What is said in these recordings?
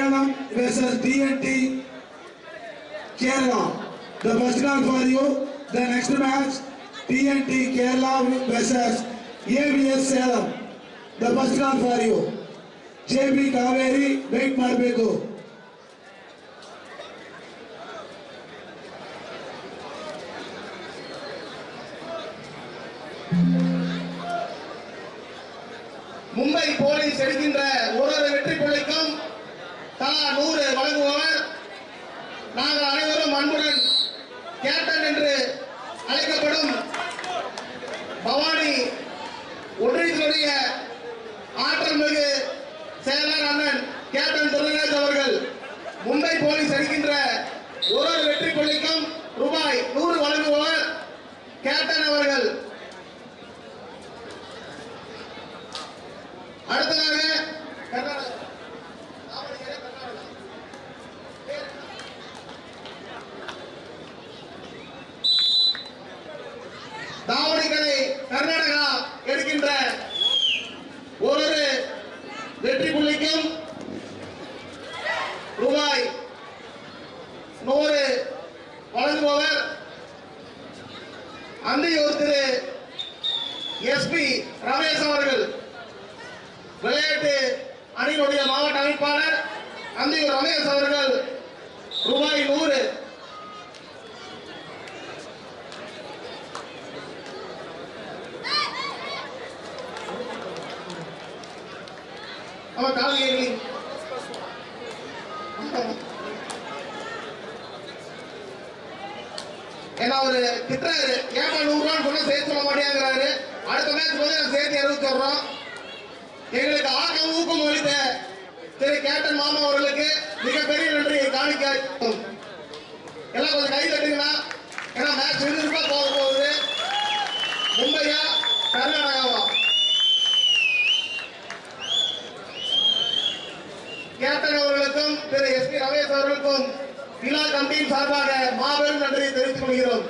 AVS Salem versus DNT Kerala the first call for you the next match TNT Kerala versus AVS Salem the first call for you JB Kaveri wait ಮಾಡಬೇಕು நூறு வழங்குபவர். நாங்கள் அனைவரும் அன்புடன் captain என்று அழைக்கப்படும் பவானி ஒன்றியத்தினுடைய ஆற்றல் மிகு செயலர் அண்ணன் கேப்டன் துரைராஜ் அவர்கள் மும்பை போலீஸ் அளிக்கின்ற ஒரு ஒரு வெற்றி பிள்ளைக்கும் ரூபாய் நூறு வழங்குபவர் கேப்டன் அவர்கள். அடுத்ததாக கர்நாடகா தாவணகேரே கர்நாடகா தாவணிக்கரை கர்நாடகா எடுக்கின்ற ஒரு வெற்றி புள்ளிக்கும் ரூபாய் நூறு வழங்குபவர் அந்தியூர் திரு எஸ்பி ரமேஷ் அவர்கள் விளையாட்டு அணியினுடைய மாவட்ட அமைப்பாளர் அந்தியூர் ரமேஷ் அவர்கள் ரூபாய் நூறு அவன் கால்கேரி ஏன்னா அவரு திட்டுறாரு. ஏமா நூறு ரூபான்னு சொன்னா சேர்த்து சொல்ல மாட்டேங்கிறாரு. அடுத்த மேட்ச் போது நாங்க சேர்த்து அறிவிச்சு வர்றோம் எங்களுக்கு ஆக்கம் ஊக்கம் அளித்த திரு கேப்டன் மாமா அவர்களுக்கு மிகப்பெரிய நன்றியை காணிக்க எல்லாம் கொஞ்சம் கை தட்டுங்களா? ஏன்னா மேட்ச் விறுவிறுப்பா போக போகுது. மும்பையா கர்நாடகாவா? கேப்டன் அவர்களுக்கும் திரு எஸ் பி ரமேஷ் அவர்களுக்கும் விழா கமிட்டியின் சார்பாக மாபெரும் நன்றியை தெரிவித்துக் கொள்கிறோம்.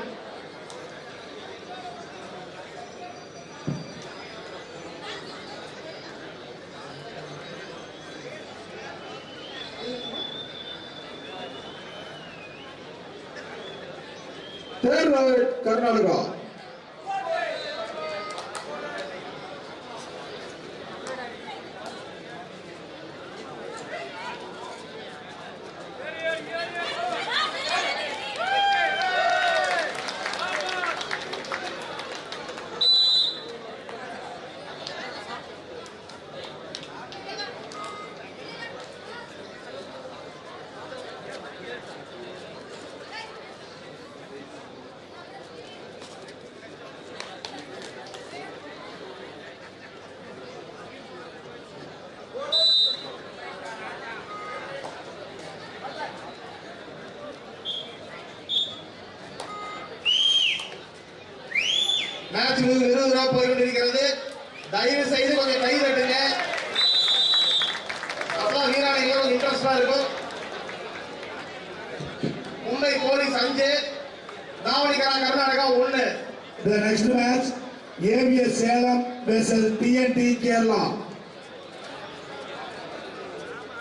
தேர்வு கர்நாடகா Karnataka. மேட்ச் மிக விறுவிறுப்பா போய் கொண்டிருக்கிறது தயவு செய்து கொஞ்சம் கை தட்டுங்க அப்பதான் வீராணிகள் கொஞ்சம் இன்ட்ரெஸ்டா இருக்கும் மும்பை போலீஸ் அஞ்சு தாவணிகரா கர்நாடகா ஒண்ணு The next match, ABS Salem versus TNT Kerala.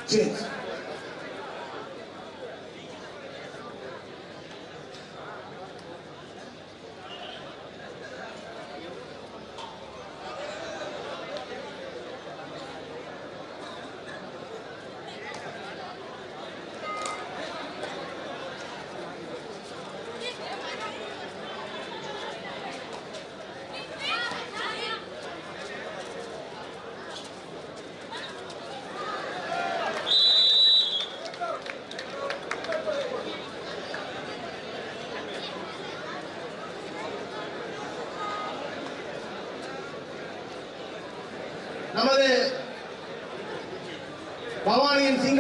Change.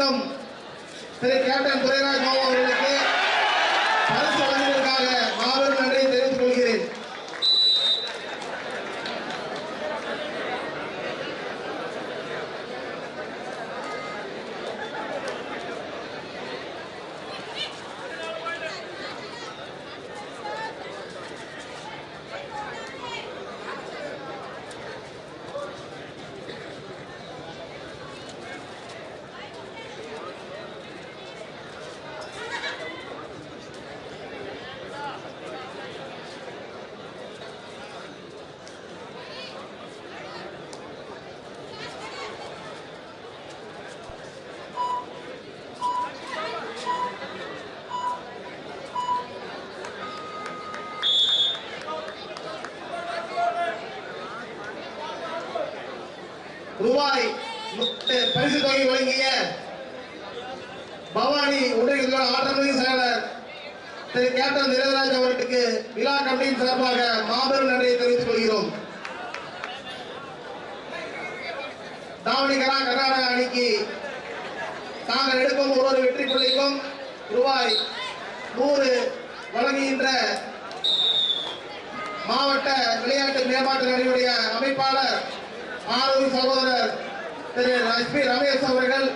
சிங்கம் திரு கேப்டன் துரைராஜ் மாமா அவர்களுக்கு பரிசு வழங்குவதற்காக மாபெரும் நன்றியை தெரிவித்துக் கொள்கிறேன் பரிசு தொகை வழங்கிய பவானி உடல் ஆற்றமிகு செயலர் திரு கேப்டன் நிரதராஜ் அவர்களுக்கு விழா கமிட்டியின் சார்பாக மாபெரும் நன்றியை தெரிவித்துக் கொள்கிறோம். தாவணிகரா கர்நாடக அணிக்கு தாங்கள் எடுக்கும் ஒரு ஒரு வெற்றி பிள்ளைக்கும் ரூபாய் நூறு வழங்குகின்ற மாவட்ட விளையாட்டு மேம்பாட்டு அணியுடைய அமைப்பாளர் ஆரோக்கிய சகோதரர் திரு எஸ் பி ரமேஷ் அவர்கள்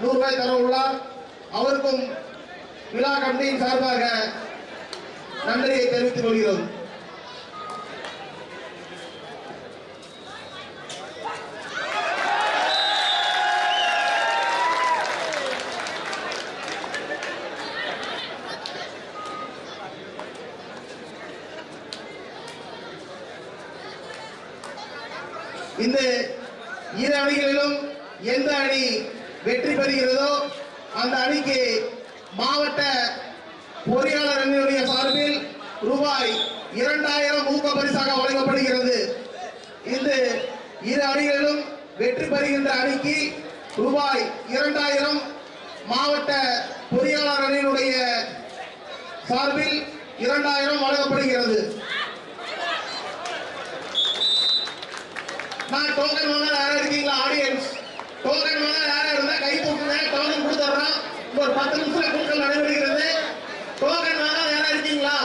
நூறு ரூபாய் தர உள்ளார் அவருக்கும் விழா கமிட்டியின் சார்பாக நன்றியை தெரிவித்துக் கொள்கிறோம். இந்த இரு அணிகளிலும் எந்த அணி வெற்றி பெறுகிறதோ அந்த அணிக்கு மாவட்ட பொறியாளர் அணியுடைய சார்பில் ரூபாய் இரண்டாயிரம் ஊக்க பரிசாக வழங்கப்படுகிறது. இந்த இரு அணிகளிலும் வெற்றி பெறுகின்ற அணிக்கு ரூபாய் இரண்டாயிரம் மாவட்ட பொறியாளர் அணியினுடைய சார்பில் இரண்டாயிரம் வழங்கப்படுகிறது. நான் டோக்கன் வாங்க யாரா இருக்கீங்களா? ஆடியன்ஸ். டோக்கன் வாங்க யாரா இருந்தா கை தூக்குங்க டோக்கன் கொடுத்துட்றோம் ஒரு பத்து நிமிஷம் கூட்டம் நடைபெறுகிறது. டோக்கன் வாங்க யாரா இருக்கீங்களா?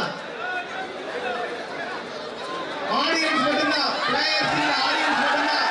ஆடியன்ஸ் மட்டும்தான். பிளேயர்ஸ் ஆடியன்ஸ் மட்டும்தான்.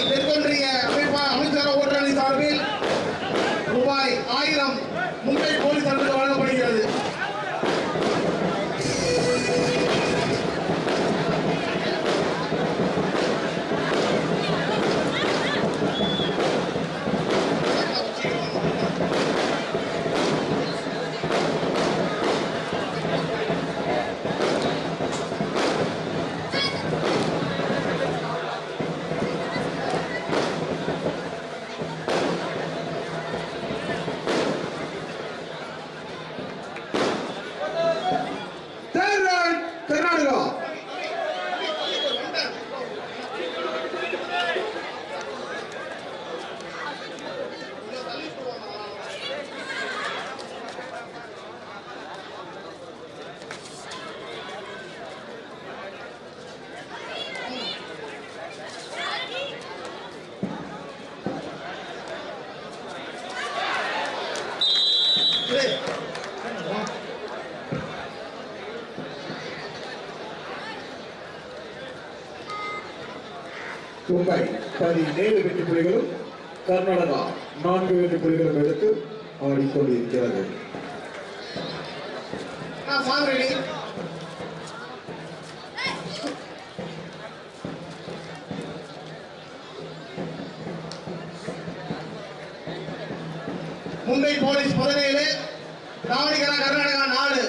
Silver Conri மும்பை பதினேழு வெற்றி புலிகளும் கர்நாடகா நான்கு வெற்றி புலிகளும் எடுத்து ஆடிக்கொண்டிருக்கிறது. மும்பை போலீஸ் பதினேழு ராவணிகரா கர்நாடகா நாலு.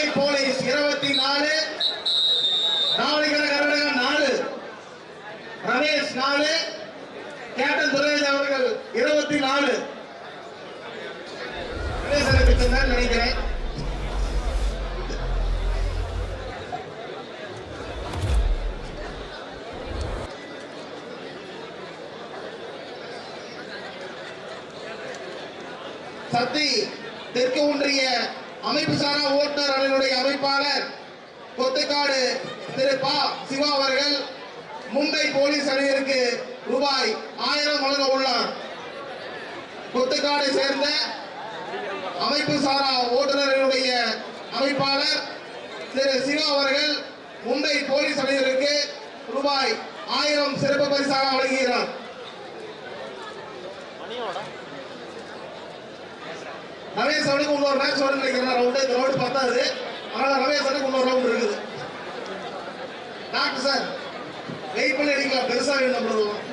மும்பை போலீஸ் இருபத்தி நாலு தாவணிகர கர்நாடகா நாலு ரமேஷ் நாலு கேப்டன் துரைராஜ் அவர்கள் இருபத்தி நாலு கணேசனுக்கு சொன்னார் நினைக்கிறேன் சக்தி தெற்கு ஒன்றிய அமைப்பு சாரா ஓட்டுநர் அணியினுடைய அமைப்பாளர் கொத்துக்காடு திரு பா சிவா அவர்கள் மும்பை போலீஸ் அணியிற்கு ரூபாய் ஆயிரம் வழங்க உள்ளார் கொத்துக்காடை சேர்ந்த அமைப்பு சாரா ஓட்டுநர்களுடைய அமைப்பாளர் திரு சிவா அவர்கள் மும்பை போலீஸ் அணியினருக்கு ரூபாய் ஆயிரம் சிறப்பு பரிசாக வழங்குகிறார். ரமேஷ் அவனுக்கு இன்னொரு மேட்ச் வரும் நினைக்கிறேன். ரவுண்டு இந்த ரவுண்டு பத்தாது. அதனால ரமேஷ் அவனுக்கு இன்னொரு ரவுண்ட் இருக்குது. டாக்டர் சார் வெயிட் பண்ணி அடிக்கலாம். பெருசாக வேணும் நம்மளுக்கு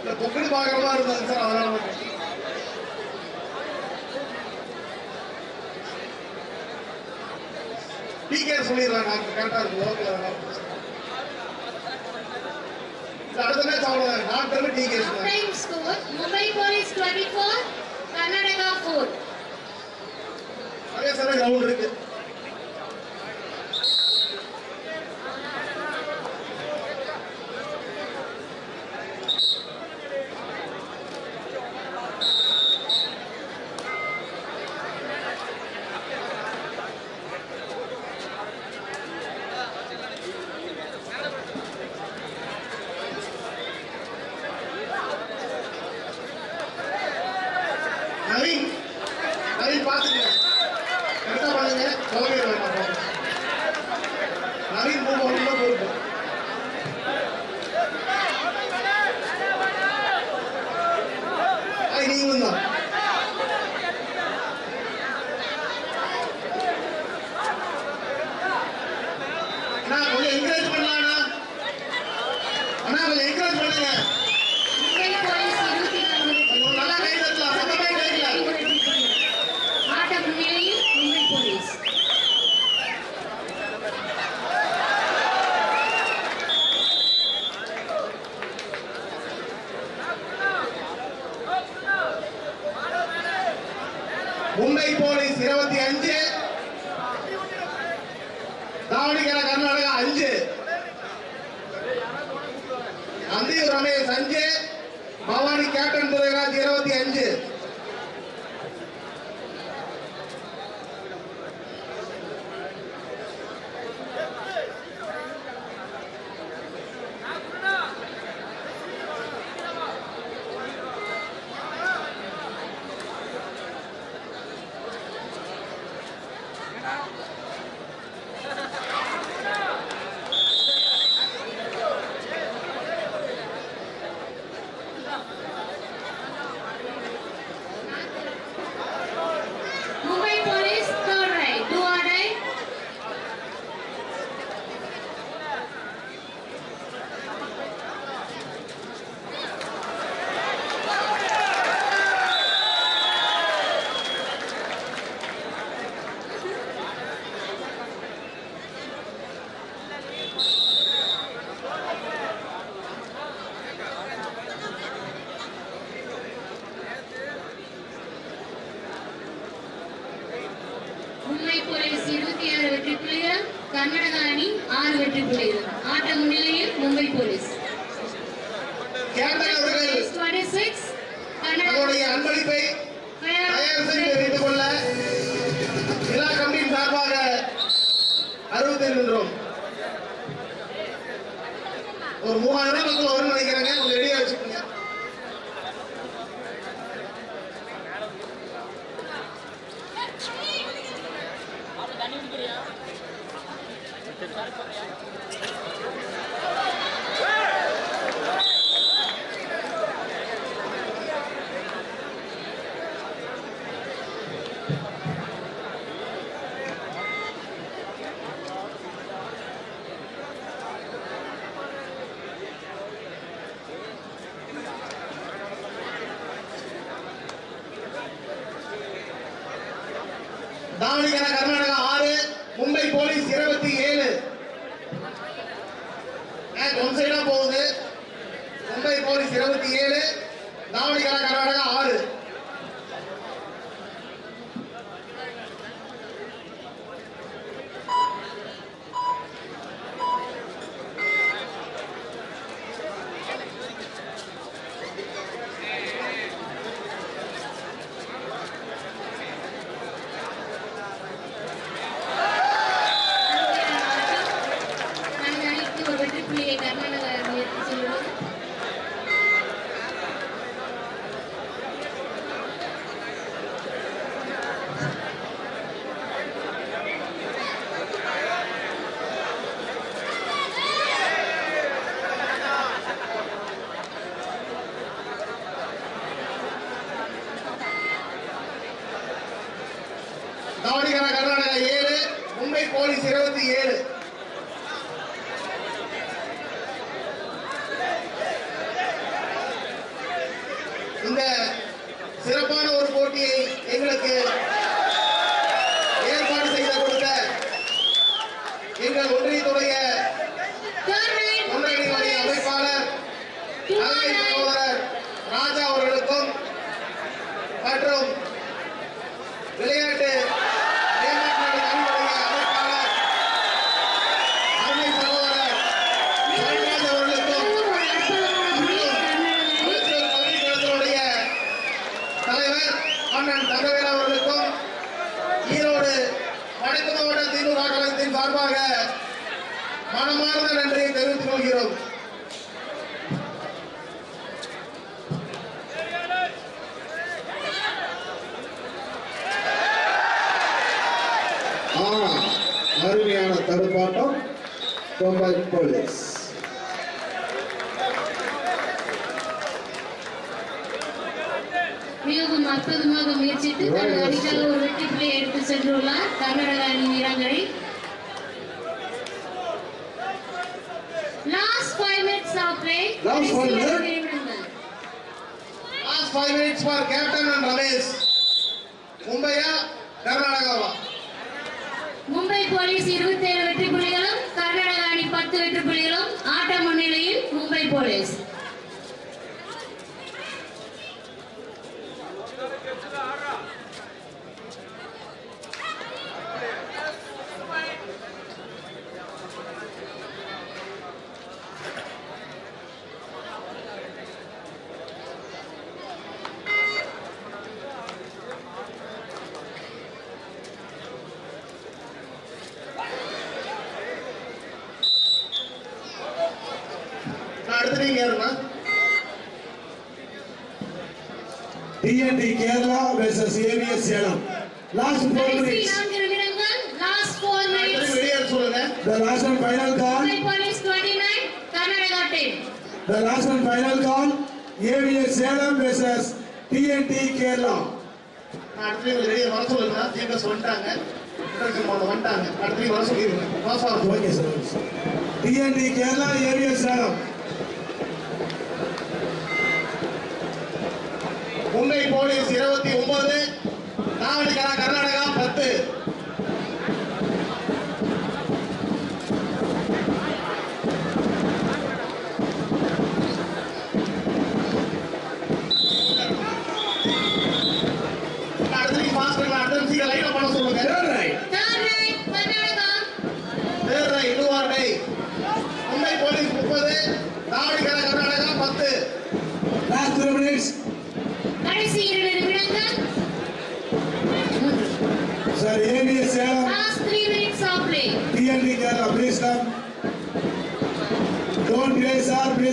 இந்த பொக்குன்னு பார்க்குற மாதிரி இருந்தது சார் அதனால டிகே சொல்லிடுறாங்க. கரெக்டா இருக்கு லோக்கல் அடுத்த மேட்ச் அவ்வளவுதான். Doctor DK score Mumbai Police 24, Karnataka 4. Ramesh அவனுக்கு ரவுண்ட் இருக்கு. அண்ணா கொஞ்சம் என்கரேஜ் பண்ணுங்க. போலீஸ் இருபத்தி ஏழு வெற்றி புள்ளிகள் கர்நாடக அணி ஆறு வெற்றி புள்ளிகள் ஆட்ட முன்னிலையில் மும்பை போலீஸ். அன்பளிப்பை தயார் செய்து வைத்துக் கொள்ள எல்லா கம்பெனியின் சார்பாக அறிவித்திருக்கின்றோம் ஒரு மூவாயிரம் மக்கள் வரும்னு நினைக்கிறாங்க. அவங்க ಕರ್ನಾಟಕ ஒன்றியத்துடைய Police. அமைப்பாளர் right. சகோதரர் ராஜா அவர்களுக்கும் மற்றும் விளையாட்டு மேம்பாட்டு அணியினுடைய அமைப்பாளர் அருமை சகோதரர் சரண்ராஜ் அவர்களுக்கும் ஒரு அற்புதமான புள்ளி கர்நாடகா அணி. அமைச்சர் பள்ளிக்கூடத்தினுடைய தலைவர் அண்ணன் தங்கவேல் அவர்களுக்கும் ஈரோடு வடக்கு மாவட்ட திமுக கழகத்தின் சார்பாக மனமார்ந்த நன்றியை தெரிவித்துக் கொள்கிறோம் ஆ அருமையான தடுப்பாட்டம் மும்பை போலீஸ் மிகவும் அற்புதமாக முயற்சித்து தனது அணிக்காக ஒரு வெற்றி புள்ளியை எடுத்து சென்றுள்ளார். கர்நாடகா அணி வீராங்கனை. Last five minutes of play Last five minutes? நிமிடங்கள் last five minutes for captain and Ramesh மும்பையா கர்நாடகாவா? மும்பை போலீஸ் இருபத்தி ஏழு வெற்றி புள்ளிகளும் கர்நாடகா அணி பத்து வெற்றி புள்ளிகளும் ஆட்ட முன்னிலையில் மும்பை போலீஸ் நீங்க யாருன்னா TNT Kerala versus AVS Salem. Last four கடைசி மினிட்ஸ் நான்கு நிமிடங்கள். லாஸ்ட் ஃபோர் அடுத்து மினிட்ஸ் வெளியே சொல்லுங்க? The last and final call Mumbai police twenty nine Karnataka ten the last and final call AVS Salem versus TNT Kerala. அடுத்து வெளியே வர சொல்லுங்க. இன்டர்வியூ பண்ண வந்துட்டாங்க. அடுத்து வர ஆகும். Okay sir TNT Kerala AVS Salem. Mumbai police இருபத்தி ஒன்பது நாவடிக்கரா கர்நாடகா பத்து.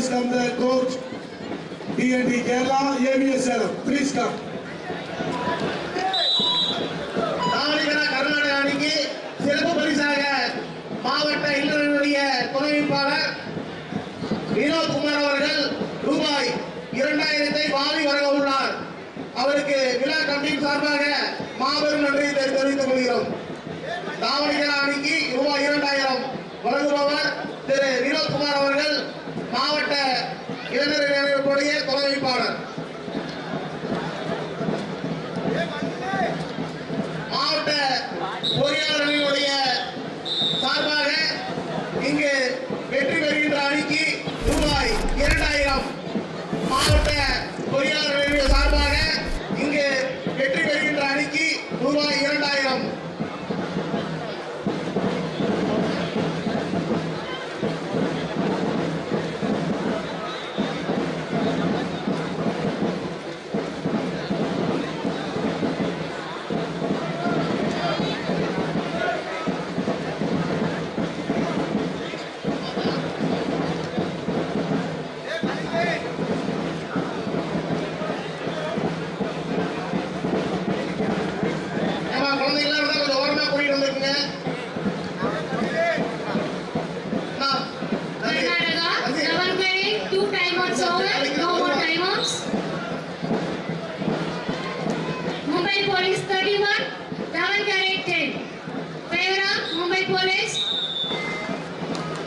Please come the coach. ENT Kerala, ABS Salem, please come. Karnataka அணிக்கு சிறப்பு பரிசாக மாவட்ட இளைஞர்களுடைய துணை வேட்பாளர் அவர்கள் ரூபாய் இரண்டாயிரத்தை வாங்கி வழங்க உள்ளார் அவருக்கு விழா கமிட்டியின் சார்பாக மாபெரும் நன்றியை தெரிவித்துக் கொள்கிறோம் தாவடிகர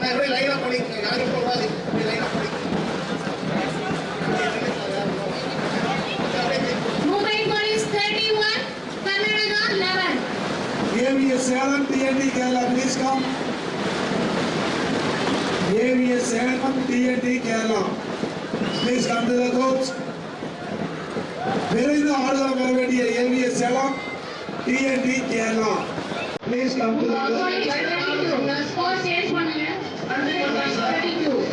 அப் பண்ணிக்கங்க Mumbai Police 31 Karnataka 11 ABS Salem, TNT Kerala, please come. ABS Salem, TNT Kerala, please come to the coach. விரைந்து ஆடுதல் பெற வேண்டிய AVS Salem TNT Kerala please come to the Police 32 score number 32.